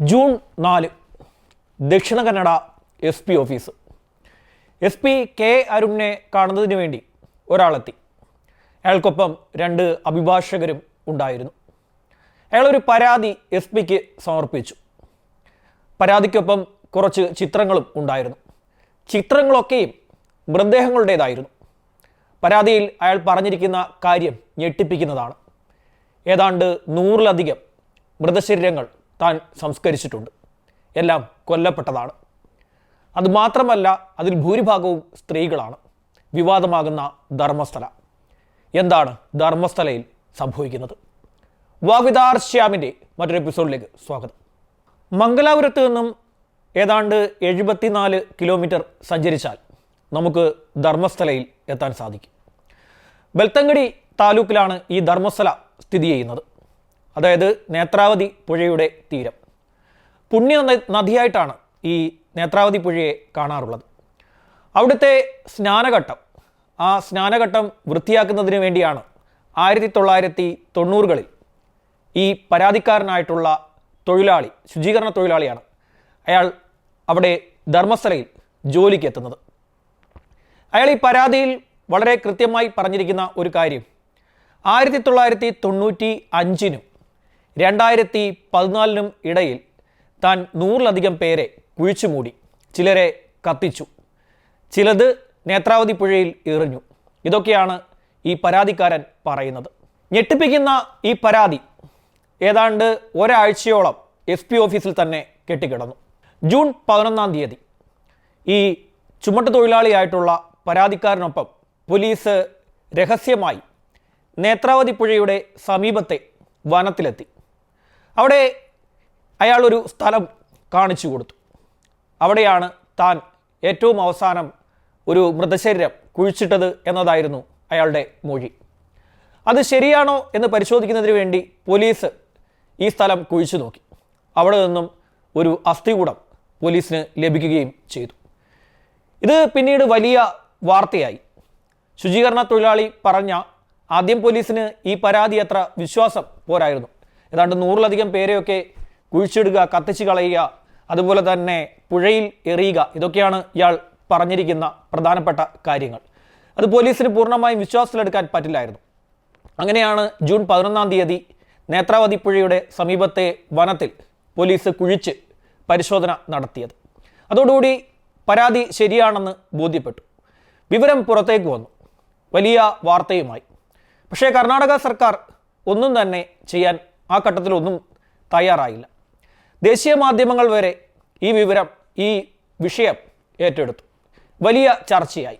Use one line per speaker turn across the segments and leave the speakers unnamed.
June നാല് Dakshina Kannada S P office S P K അരുണിനെ കാണുന്നതിന് വേണ്ടി ഒരാളെത്തി. അയാൾക്കൊപ്പം രണ്ട് അഭിഭാഷകരും ഉണ്ടായിരുന്നു. അയാളൊരു പരാതി എസ് പിക്ക് സമർപ്പിച്ചു. പരാതിക്കൊപ്പം കുറച്ച് ചിത്രങ്ങളും ഉണ്ടായിരുന്നു. ചിത്രങ്ങളൊക്കെയും മൃതദേഹങ്ങളുടേതായിരുന്നു. പരാതിയിൽ അയാൾ പറഞ്ഞിരിക്കുന്ന കാര്യം ഞെട്ടിപ്പിക്കുന്നതാണ്. ഏതാണ്ട് നൂറിലധികം മൃതശരീരങ്ങൾ താൻ സംസ്കരിച്ചിട്ടുണ്ട്. എല്ലാം കൊല്ലപ്പെട്ടതാണ്. അതുമാത്രമല്ല അതിൽ ഭൂരിഭാഗവും സ്ത്രീകളാണ്. വിവാദമാകുന്ന ധർമ്മസ്ഥല. എന്താണ് ധർമ്മസ്ഥലയിൽ സംഭവിക്കുന്നത്? വാവിതാർ ശ്യാമിന്റെ മറ്റൊരു എപ്പിസോഡിലേക്ക് സ്വാഗതം. മംഗലാപുരത്ത് നിന്നും ഏതാണ്ട് എഴുപത്തിനാല് കിലോമീറ്റർ സഞ്ചരിച്ചാൽ നമുക്ക് ധർമ്മസ്ഥലയിൽ എത്താൻ സാധിക്കും. ബെൽത്തങ്കടി താലൂക്കിലാണ് ഈ ധർമ്മസ്ഥല സ്ഥിതി ചെയ്യുന്നത്. അതായത് നേത്രാവതി പുഴയുടെ തീരം. പുണ്യ നദിയായിട്ടാണ് ഈ നേത്രാവതി പുഴയെ കാണാറുള്ളത്. അവിടുത്തെ സ്നാനഘട്ടം ആ സ്നാനഘട്ടം വൃത്തിയാക്കുന്നതിന് വേണ്ടിയാണ് ആയിരത്തി തൊള്ളായിരത്തി തൊണ്ണൂറുകളിൽ ഈ പരാതിക്കാരനായിട്ടുള്ള തൊഴിലാളി ശുചീകരണ തൊഴിലാളിയാണ് അയാൾ അവിടെ ധർമ്മസ്ഥലയിൽ ജോലിക്ക് എത്തുന്നത്. അയാൾ ഈ പരാതിയിൽ വളരെ കൃത്യമായി പറഞ്ഞിരിക്കുന്ന ഒരു കാര്യം ആയിരത്തി തൊള്ളായിരത്തി തൊണ്ണൂറ്റി അഞ്ചിനും രണ്ടായിരത്തി പതിനാലിനും ഇടയിൽ താൻ നൂറിലധികം പേരെ കുഴിച്ചുമൂടി ചിലരെ കത്തിച്ചു ചിലത് നേത്രാവതി പുഴയിൽ എറിഞ്ഞു. ഇതൊക്കെയാണ് ഈ പരാതിക്കാരൻ പറയുന്നത്. ഞെട്ടിപ്പിക്കുന്ന ഈ പരാതി ഏതാണ്ട് ഒരാഴ്ചയോളം എസ് പി ഓഫീസിൽ തന്നെ കെട്ടിക്കിടന്നു. ജൂൺ പതിനൊന്നാം തീയതി ഈ ചുമട്ട് തൊഴിലാളിയായിട്ടുള്ള പരാതിക്കാരനൊപ്പം പോലീസ് രഹസ്യമായി നേത്രാവതി പുഴയുടെ സമീപത്തെ വനത്തിലെത്തി. അവിടെ അയാളൊരു സ്ഥലം കാണിച്ചു കൊടുത്തു. അവിടെയാണ് താൻ ഏറ്റവും അവസാനം ഒരു മൃതശരീരം കുഴിച്ചിട്ടത് എന്നതായിരുന്നു അയാളുടെ മൊഴി. അത് ശരിയാണോ എന്ന് പരിശോധിക്കുന്നതിന് വേണ്ടി പോലീസ് ഈ സ്ഥലം കുഴിച്ചു നോക്കി. അവിടെ നിന്നും ഒരു അസ്ഥികൂടം പോലീസിന് ലഭിക്കുകയും ചെയ്തു. ഇത് പിന്നീട് വലിയ വാർത്തയായി. ശുചീകരണ തൊഴിലാളി പറഞ്ഞ ആദ്യം പോലീസിന് ഈ പരാതി അത്ര വിശ്വാസം പോരായിരുന്നു. ഏതാണ്ട് നൂറിലധികം പേരെയൊക്കെ കുഴിച്ചിടുക കത്തിച്ച് കളയുക അതുപോലെ തന്നെ പുഴയിൽ എറിയുക ഇതൊക്കെയാണ് ഇയാൾ പറഞ്ഞിരിക്കുന്ന പ്രധാനപ്പെട്ട കാര്യങ്ങൾ. അത് പോലീസിന് പൂർണമായും വിശ്വാസത്തിലെടുക്കാൻ പറ്റില്ലായിരുന്നു. അങ്ങനെയാണ് ജൂൺ പതിനൊന്നാം തീയതി നേത്രാവതി പുഴയുടെ സമീപത്തെ വനത്തിൽ പോലീസ് കുഴിച്ച് പരിശോധന നടത്തിയത്. അതോടുകൂടി പരാതി ശരിയാണെന്ന് ബോധ്യപ്പെട്ടു. വിവരം പുറത്തേക്ക് വന്നു. വലിയ വാർത്തയുമായി. പക്ഷേ കർണാടക സർക്കാർ ഒന്നും തന്നെ ചെയ്യാൻ ആ ഘട്ടത്തിലൊന്നും തയ്യാറായില്ല. ദേശീയ മാധ്യമങ്ങൾ വരെ ഈ വിവരം ഈ വിഷയം ഏറ്റെടുത്തു. വലിയ ചർച്ചയായി.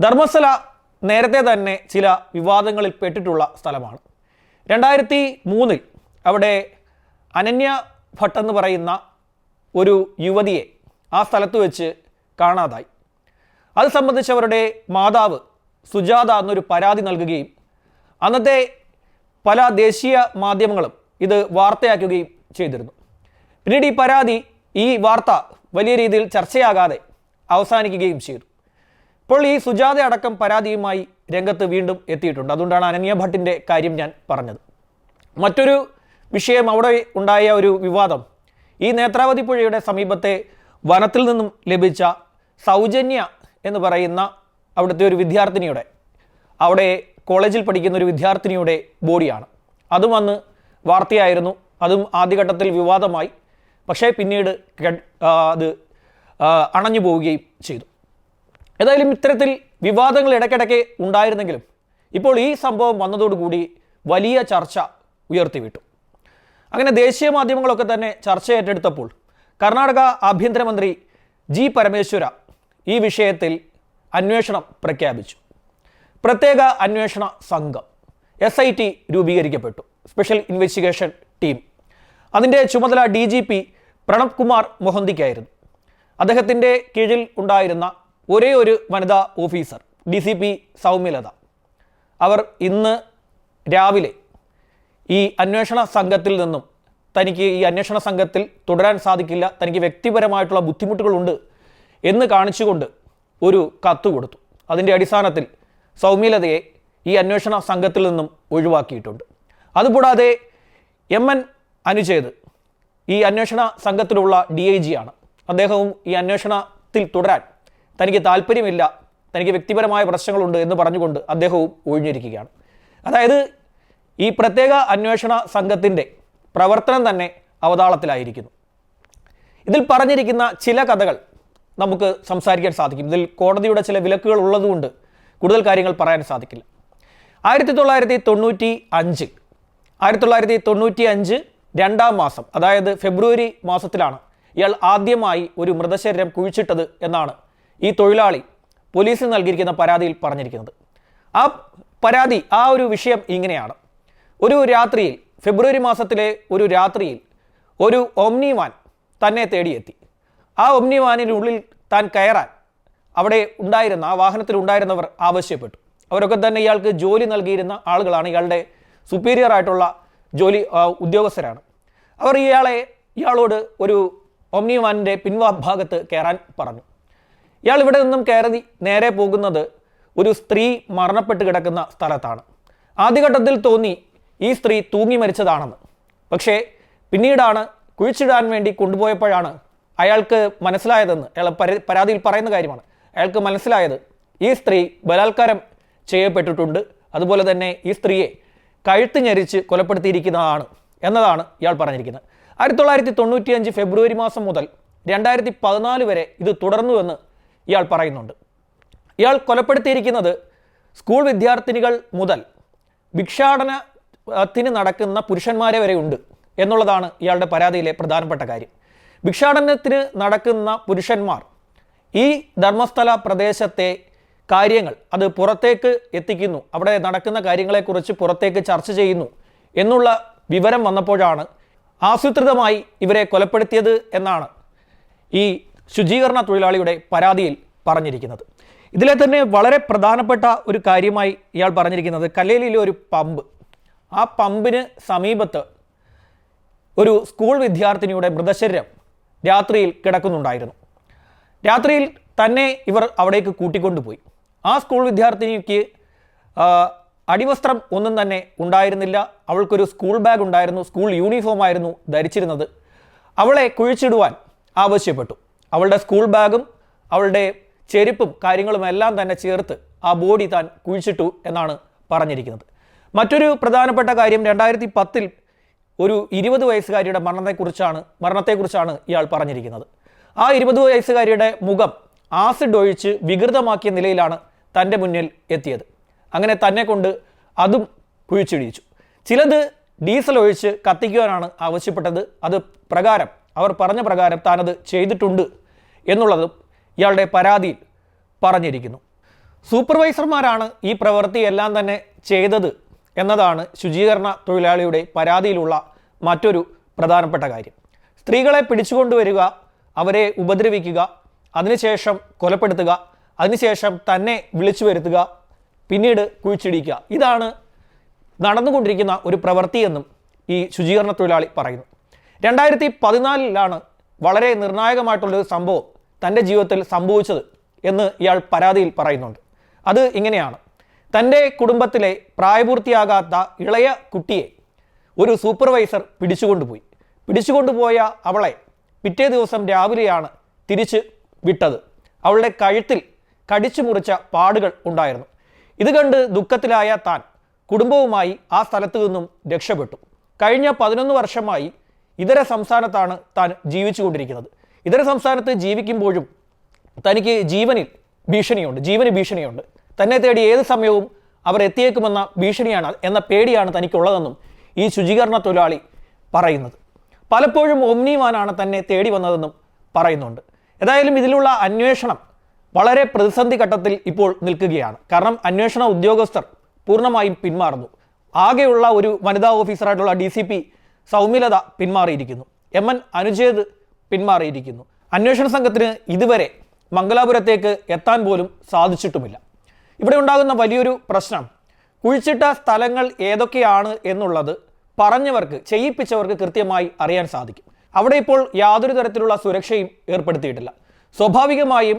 ധർമ്മസ്ഥല നേരത്തെ തന്നെ ചില വിവാദങ്ങളിൽ പെട്ടിട്ടുള്ള സ്ഥലമാണ്. രണ്ടായിരത്തി മൂന്നിൽ അവിടെ അനന്യ ഭട്ട് എന്ന് പറയുന്ന ഒരു യുവതിയെ ആ സ്ഥലത്ത് വെച്ച് കാണാതായി. അത് സംബന്ധിച്ച് അവരുടെ മാതാവ് സുജാത എന്നൊരു പരാതി നൽകുകയും അന്നത്തെ പല ദേശീയ മാധ്യമങ്ങളും ഇത് വാർത്തയാക്കുകയും ചെയ്തിരുന്നു. പിന്നീട് ഈ പരാതി ഈ വാർത്ത വലിയ രീതിയിൽ ചർച്ചയാകാതെ അവസാനിക്കുകയും ചെയ്തു. ഇപ്പോൾ ഈ സുജാത അടക്കം പരാതിയുമായി രംഗത്ത് വീണ്ടും എത്തിയിട്ടുണ്ട്. അതുകൊണ്ടാണ് അനന്യ ഭട്ടിന്റെ കാര്യം ഞാൻ പറഞ്ഞത്. മറ്റൊരു വിഷയം അവിടെ ഉണ്ടായ ഒരു വിവാദം. ഈ നേത്രാവതി പുഴയുടെ സമീപത്തെ വനത്തിൽ നിന്നും ലഭിച്ച സൗജന്യ എന്ന് പറയുന്ന അവിടുത്തെ ഒരു വിദ്യാർത്ഥിനിയുടെ അവിടെ കോളേജിൽ പഠിക്കുന്ന ഒരു വിദ്യാർത്ഥിനിയുടെ ബോഡിയാണ്. അതും അന്ന് വാർത്തയായിരുന്നു. അതും ആദ്യഘട്ടത്തിൽ വിവാദമായി. പക്ഷേ പിന്നീട് അത് അണഞ്ഞു പോവുകയും ചെയ്തു. ഏതായാലും ഇത്തരത്തിൽ വിവാദങ്ങൾ ഇടയ്ക്കിടയ്ക്ക് ഉണ്ടായിരുന്നെങ്കിലും ഇപ്പോൾ ഈ സംഭവം വന്നതോടുകൂടി വലിയ ചർച്ച ഉയർത്തിവിട്ടു. അങ്ങനെ ദേശീയ മാധ്യമങ്ങളൊക്കെ തന്നെ ചർച്ച ഏറ്റെടുത്തപ്പോൾ കർണാടക ആഭ്യന്തരമന്ത്രി ജി പരമേശ്വര ഈ വിഷയത്തിൽ അന്വേഷണം പ്രഖ്യാപിച്ചു. പ്രത്യേക അന്വേഷണ സംഘം എസ് ഐ ടി രൂപീകരിക്കപ്പെട്ടു. സ്പെഷ്യൽ ഇൻവെസ്റ്റിഗേഷൻ ടീം അതിന്റെ ചുമതല D G P Pranab Kumar മൊഹന്തിക്കായിരുന്നു. അദ്ദേഹത്തിന്റെ കീഴിൽ ഉണ്ടായിരുന്ന ഒരേ ഒരു വനിതാ officer D C P Soumyalatha. അവർ ഇന്ന് രാവിലെ ഈ അന്വേഷണ സംഘത്തിൽ നിന്നും തനിക്ക് ഈ അന്വേഷണ സംഘത്തിൽ തുടരാൻ സാധിക്കില്ല തനിക്ക് വ്യക്തിപരമായിട്ടുള്ള ബുദ്ധിമുട്ടുകളുണ്ട് എന്ന് കാണിച്ചുകൊണ്ട് ഒരു കത്ത് കൊടുത്തു. അതിന്റെ അടിസ്ഥാനത്തിൽ സൗമ്യലതയെ ഈ അന്വേഷണ സംഘത്തിൽ നിന്നും ഒഴിവാക്കിയിട്ടുണ്ട്. അതുകൂടാതെ എം എൻ അനുചേത് ഈ അന്വേഷണ സംഘത്തിലുള്ള ഡി ഐ ജി ആണ്. അദ്ദേഹവും ഈ അന്വേഷണത്തിൽ തുടരാൻ തനിക്ക് താല്പര്യമില്ല തനിക്ക് വ്യക്തിപരമായ പ്രശ്നങ്ങളുണ്ട് എന്ന് പറഞ്ഞുകൊണ്ട് അദ്ദേഹവും ഒഴിഞ്ഞിരിക്കുകയാണ്. അതായത് ഈ പ്രത്യേക അന്വേഷണ സംഘത്തിന്റെ പ്രവർത്തനം തന്നെ അവതാളത്തിലായിരിക്കുന്നു. ഇതിൽ പറഞ്ഞിരിക്കുന്ന ചില കഥകൾ നമുക്ക് സംസാരിക്കാൻ സാധിക്കും. ഇതിൽ കോടതിയുടെ ചില വിലക്കുകൾ ഉള്ളതുകൊണ്ട് കൂടുതൽ കാര്യങ്ങൾ പറയാൻ സാധിക്കില്ല. ആയിരത്തി തൊള്ളായിരത്തി തൊണ്ണൂറ്റി അഞ്ച് ആയിരത്തി തൊള്ളായിരത്തി തൊണ്ണൂറ്റി അഞ്ച് രണ്ടാം മാസം അതായത് ഫെബ്രുവരി മാസത്തിലാണ് ഇയാൾ ആദ്യമായി ഒരു മൃതശരീരം കുഴിച്ചിട്ടത് എന്നാണ് ഈ തൊഴിലാളി പോലീസിന് നൽകിയിരിക്കുന്ന പരാതിയിൽ പറഞ്ഞിരിക്കുന്നത്. ആ പരാതി ആ ഒരു വിഷയം ഇങ്ങനെയാണ്. ഒരു രാത്രിയിൽ ഫെബ്രുവരി മാസത്തിലെ ഒരു രാത്രിയിൽ ഒരു ഒംനിവാൻ വാൻ തന്നെ തേടിയെത്തി. ആ ഒംനിവാനിനുള്ളിൽ താൻ കയറാൻ അവിടെ ഉണ്ടായിരുന്ന ആ വാഹനത്തിൽ ഉണ്ടായിരുന്നവർ ആവശ്യപ്പെട്ടു. അവരൊക്കെ തന്നെ ഇയാൾക്ക് ജോലി നൽകിയിരുന്ന ആളുകളാണ് ഇയാളുടെ സുപ്പീരിയർ ആയിട്ടുള്ള ജോലി ഉദ്യോഗസ്ഥരാണ്. അവർ ഇയാളെ ഇയാളോട് ഒരു ഒമ്നി വാനിന്റെ കയറാൻ പറഞ്ഞു. ഇയാൾ ഇവിടെ നിന്നും കയറി നേരെ പോകുന്നത് ഒരു സ്ത്രീ മരണപ്പെട്ട് കിടക്കുന്ന സ്ഥലത്താണ്. ആദ്യഘട്ടത്തിൽ തോന്നി ഈ സ്ത്രീ തൂങ്ങി മരിച്ചതാണെന്ന്. പക്ഷേ പിന്നീടാണ് കുഴിച്ചിടാൻ വേണ്ടി കൊണ്ടുപോയപ്പോഴാണ് അയാൾക്ക് മനസ്സിലായതെന്ന്. അയാൾ പരാതിയിൽ പറയുന്ന കാര്യമാണ്. അയാൾക്ക് മനസ്സിലായത് ഈ സ്ത്രീ ബലാത്കാരം ചെയ്യപ്പെട്ടിട്ടുണ്ട്. അതുപോലെ തന്നെ ഈ സ്ത്രീയെ കഴുത്ത് ഞെരിച്ച് കൊലപ്പെടുത്തിയിരിക്കുന്നതാണ് എന്നതാണ് ഇയാൾ പറഞ്ഞിരിക്കുന്നത്. ആയിരത്തി തൊള്ളായിരത്തി തൊണ്ണൂറ്റിയഞ്ച് ഫെബ്രുവരി മാസം മുതൽ രണ്ടായിരത്തി പതിനാല് വരെ ഇത് തുടർന്നുവെന്ന് ഇയാൾ പറയുന്നുണ്ട്. ഇയാൾ കൊലപ്പെടുത്തിയിരിക്കുന്നത് സ്കൂൾ വിദ്യാർത്ഥിനികൾ മുതൽ ഭിക്ഷാടനത്തിന് നടക്കുന്ന പുരുഷന്മാരെ വരെ ഉണ്ട് എന്നുള്ളതാണ് ഇയാളുടെ പരാതിയിലെ പ്രധാനപ്പെട്ട കാര്യം. ഭിക്ഷാടനത്തിന് നടക്കുന്ന പുരുഷന്മാർ ഈ ധർമ്മസ്ഥല പ്രദേശത്തെ കാര്യങ്ങൾ അത് പുറത്തേക്ക് എത്തിക്കുന്നു. അവിടെ നടക്കുന്ന കാര്യങ്ങളെക്കുറിച്ച് പുറത്തേക്ക് ചർച്ച ചെയ്യുന്നു എന്നുള്ള വിവരം വന്നപ്പോഴാണ് ആസൂത്രിതമായി ഇവരെ കൊലപ്പെടുത്തിയത് എന്നാണ് ഈ ശുചീകരണ തൊഴിലാളിയുടെ പരാതിയിൽ പറഞ്ഞിരിക്കുന്നത്. ഇതിലെ തന്നെ വളരെ പ്രധാനപ്പെട്ട ഒരു കാര്യമായി ഇയാൾ പറഞ്ഞിരിക്കുന്നത് കല്ലേലിയിലെ ഒരു പമ്പ്. ആ പമ്പിന് സമീപത്ത് ഒരു സ്കൂൾ വിദ്യാർത്ഥിനിയുടെ മൃതശരീരം രാത്രിയിൽ കിടക്കുന്നുണ്ടായിരുന്നു. രാത്രിയിൽ തന്നെ ഇവർ അവിടേക്ക് കൂട്ടിക്കൊണ്ടുപോയി. ആ സ്കൂൾ വിദ്യാർത്ഥിനിക്ക് അടിവസ്ത്രം ഒന്നും തന്നെ ഉണ്ടായിരുന്നില്ല. അവൾക്കൊരു സ്കൂൾ ബാഗ് ഉണ്ടായിരുന്നു സ്കൂൾ യൂണിഫോം ആയിരുന്നു ധരിച്ചിരുന്നത്. അവളെ കുഴിച്ചിടുവാൻ ആവശ്യപ്പെട്ടു. അവളുടെ സ്കൂൾ ബാഗും അവളുടെ ചെരുപ്പും കാര്യങ്ങളും എല്ലാം തന്നെ ചേർത്ത് ആ ബോഡി താൻ കുഴിച്ചിട്ടു എന്നാണ് പറഞ്ഞിരിക്കുന്നത്. മറ്റൊരു പ്രധാനപ്പെട്ട കാര്യം രണ്ടായിരത്തി പത്തിൽ ഒരു ഇരുപത് വയസ്സുകാരിയുടെ മരണത്തെക്കുറിച്ചാണ് മരണത്തെക്കുറിച്ചാണ് ഇയാൾ പറഞ്ഞിരിക്കുന്നത്. ആ ഇരുപത് വയസ്സുകാരിയുടെ മുഖം ആസിഡ് ഒഴിച്ച് വികൃതമാക്കിയ നിലയിലാണ് തന്റെ മുന്നിൽ എത്തിയത്. അങ്ങനെ തന്നെ കൊണ്ട് അതും കുഴിച്ചിടിച്ചു. ചിലത് ഡീസൽ ഒഴിച്ച് കത്തിക്കുവാനാണ് ആവശ്യപ്പെട്ടത്. അത് പ്രകാരം അവർ പറഞ്ഞ പ്രകാരം താനത് ചെയ്തിട്ടുണ്ട് എന്നുള്ളതും ഇയാളുടെ പരാതിയിൽ പറഞ്ഞിരിക്കുന്നു. സൂപ്പർവൈസർമാരാണ് ഈ പ്രവൃത്തി എല്ലാം തന്നെ ചെയ്തത് എന്നതാണ് ശുചീകരണ തൊഴിലാളിയുടെ പരാതിയിലുള്ള മറ്റൊരു പ്രധാനപ്പെട്ട കാര്യം. സ്ത്രീകളെ പിടിച്ചുകൊണ്ടുവരിക അവരെ ഉപദ്രവിക്കുക അതിനുശേഷം കൊലപ്പെടുത്തുക അതിനുശേഷം തന്നെ വിളിച്ചു വരുത്തുക പിന്നീട് കുഴിച്ചിടിക്കുക. ഇതാണ് നടന്നുകൊണ്ടിരിക്കുന്ന ഒരു പ്രവൃത്തിയെന്നും ഈ ശുചീകരണ തൊഴിലാളി പറയുന്നു. രണ്ടായിരത്തി പതിനാലിലാണ് വളരെ നിർണായകമായിട്ടുള്ളൊരു സംഭവം തന്റെ ജീവിതത്തിൽ സംഭവിച്ചത് എന്ന് ഇയാൾ പരാതിയിൽ പറയുന്നുണ്ട്. അത് ഇങ്ങനെയാണ്. തന്റെ കുടുംബത്തിലെ പ്രായപൂർത്തിയാകാത്ത ഇളയ കുട്ടിയെ ഒരു സൂപ്പർവൈസർ പിടിച്ചുകൊണ്ടുപോയി. പിടിച്ചുകൊണ്ടുപോയ അവളെ പിറ്റേ ദിവസം രാവിലെയാണ് തിരിച്ച് വിട്ടത്. അവളുടെ കഴുത്തിൽ കടിച്ചു മുറിച്ച പാടുകൾ ഉണ്ടായിരുന്നു. ഇത് കണ്ട് ദുഃഖത്തിലായ താൻ കുടുംബവുമായി ആ സ്ഥലത്തു നിന്നും രക്ഷപ്പെട്ടു. കഴിഞ്ഞ പതിനൊന്ന് വർഷമായി ഇതര സംസ്ഥാനത്താണ് താൻ ജീവിച്ചുകൊണ്ടിരിക്കുന്നത്. ഇതര സംസ്ഥാനത്ത് ജീവിക്കുമ്പോഴും തനിക്ക് ജീവനിൽ ഭീഷണിയുണ്ട് ജീവന് ഭീഷണിയുണ്ട്. തന്നെ തേടി ഏത് സമയവും അവർ എത്തിയേക്കുമെന്ന ഭീഷണിയാണ് എന്ന പേടിയാണ് തനിക്കുള്ളതെന്നും ഈ ശുചീകരണ തൊഴിലാളി പറയുന്നത്. പലപ്പോഴും ഒമ്നിവാനാണ് തന്നെ തേടി വന്നതെന്നും പറയുന്നുണ്ട്. ഏതായാലും ഇതിലുള്ള അന്വേഷണം വളരെ പ്രതിസന്ധി ഘട്ടത്തിൽ ഇപ്പോൾ നിൽക്കുകയാണ്. കാരണം അന്വേഷണ ഉദ്യോഗസ്ഥർ പൂർണമായും പിന്മാറുന്നു. ആകെയുള്ള ഒരു വനിതാ ഓഫീസറായിട്ടുള്ള ഡി സി പി സൗമ്യലത പിന്മാറിയിരിക്കുന്നു. എം എൻ അനുജേത് പിന്മാറിയിരിക്കുന്നു. അന്വേഷണ സംഘത്തിന് ഇതുവരെ മംഗലാപുരത്തേക്ക് എത്താൻ പോലും സാധിച്ചിട്ടുമില്ല. ഇവിടെ ഉണ്ടാകുന്ന വലിയൊരു പ്രശ്നം കുഴിച്ചിട്ട സ്ഥലങ്ങൾ ഏതൊക്കെയാണ് എന്നുള്ളത് പറഞ്ഞവർക്ക് ചെയ്യിപ്പിച്ചവർക്ക് കൃത്യമായി അറിയാൻ സാധിക്കും. അവിടെ ഇപ്പോൾ യാതൊരു തരത്തിലുള്ള സുരക്ഷയും ഏർപ്പെടുത്തിയിട്ടില്ല. സ്വാഭാവികമായും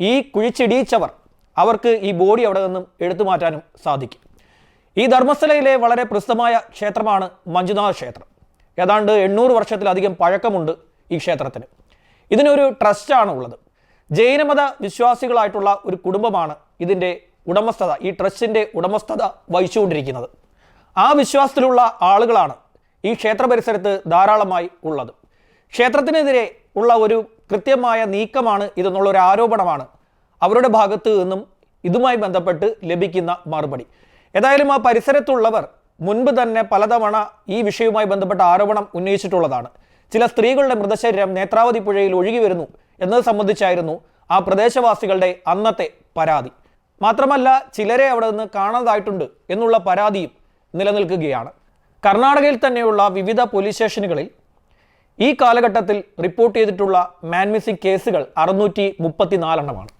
ഈ കുഴിച്ചിടിയിച്ചവർ അവർക്ക് ഈ ബോഡി അവിടെ നിന്നും എടുത്തു മാറ്റാനും സാധിക്കും. ഈ ധർമ്മസ്ഥലയിലെ വളരെ പ്രസിദ്ധമായ ക്ഷേത്രമാണ് മഞ്ജുനാഥ ക്ഷേത്രം. ഏതാണ്ട് എണ്ണൂറ് വർഷത്തിലധികം പഴക്കമുണ്ട് ഈ ക്ഷേത്രത്തിന്. ഇതിനൊരു ട്രസ്റ്റാണ് ഉള്ളത്. ജൈനമത വിശ്വാസികളായിട്ടുള്ള ഒരു കുടുംബമാണ് ഇതിന്റെ ഉടമസ്ഥത ഈ ട്രസ്റ്റിന്റെ ഉടമസ്ഥത വഹിച്ചുകൊണ്ടിരിക്കുന്നത്. ആ വിശ്വാസത്തിലുള്ള ആളുകളാണ് ഈ ക്ഷേത്ര പരിസരത്ത് ധാരാളമായി ഉള്ളത്. ക്ഷേത്രത്തിനെതിരെ ഉള്ള ഒരു കൃത്യമായ നീക്കമാണ് ഇതെന്നുള്ള ഒരു ആരോപണമാണ് അവരുടെ ഭാഗത്ത് നിന്നും ഇതുമായി ബന്ധപ്പെട്ട് ലഭിക്കുന്ന മറുപടി. ഏതായാലും ആ പരിസരത്തുള്ളവർ മുൻപ് തന്നെ പലതവണ ഈ വിഷയവുമായി ബന്ധപ്പെട്ട ആരോപണം ഉന്നയിച്ചിട്ടുള്ളതാണ്. ചില സ്ത്രീകളുടെ മൃതശരീരം നേത്രാവതി പുഴയിൽ ഒഴുകി വരുന്നു എന്നത് സംബന്ധിച്ചായിരുന്നു ആ പ്രദേശവാസികളുടെ അന്നത്തെ പരാതി. മാത്രമല്ല ചിലരെ അവിടെ നിന്ന് കാണാതായിട്ടുണ്ട് എന്നുള്ള പരാതിയും നിലനിൽക്കുകയാണ്. കർണാടകയിൽ തന്നെയുള്ള വിവിധ പോലീസ് സ്റ്റേഷനുകളിൽ ഈ കാലഘട്ടത്തിൽ റിപ്പോർട്ട് ചെയ്തിട്ടുള്ള മാൻ മിസ്സിംഗ് കേസുകൾ അറുന്നൂറ്റി മുപ്പത്തിനാലെണ്ണമാണ്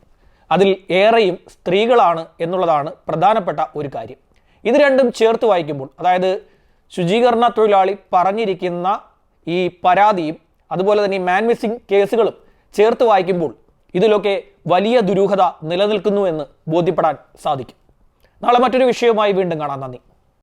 അതിൽ ഏറെയും സ്ത്രീകളാണ് എന്നുള്ളതാണ് പ്രധാനപ്പെട്ട ഒരു കാര്യം. ഇത് രണ്ടും ചേർത്ത് വായിക്കുമ്പോൾ അതായത് ശുചീകരണ തൊഴിലാളി പറഞ്ഞിരിക്കുന്ന ഈ പരാതിയും അതുപോലെ തന്നെ മാൻ മിസ്സിംഗ് കേസുകളും ചേർത്ത് വായിക്കുമ്പോൾ ഇതിലൊക്കെ വലിയ ദുരൂഹത നിലനിൽക്കുന്നു എന്ന് ബോധ്യപ്പെടാൻ സാധിക്കും. നാളെ മറ്റൊരു വിഷയവുമായി വീണ്ടും കാണാം. നന്ദി.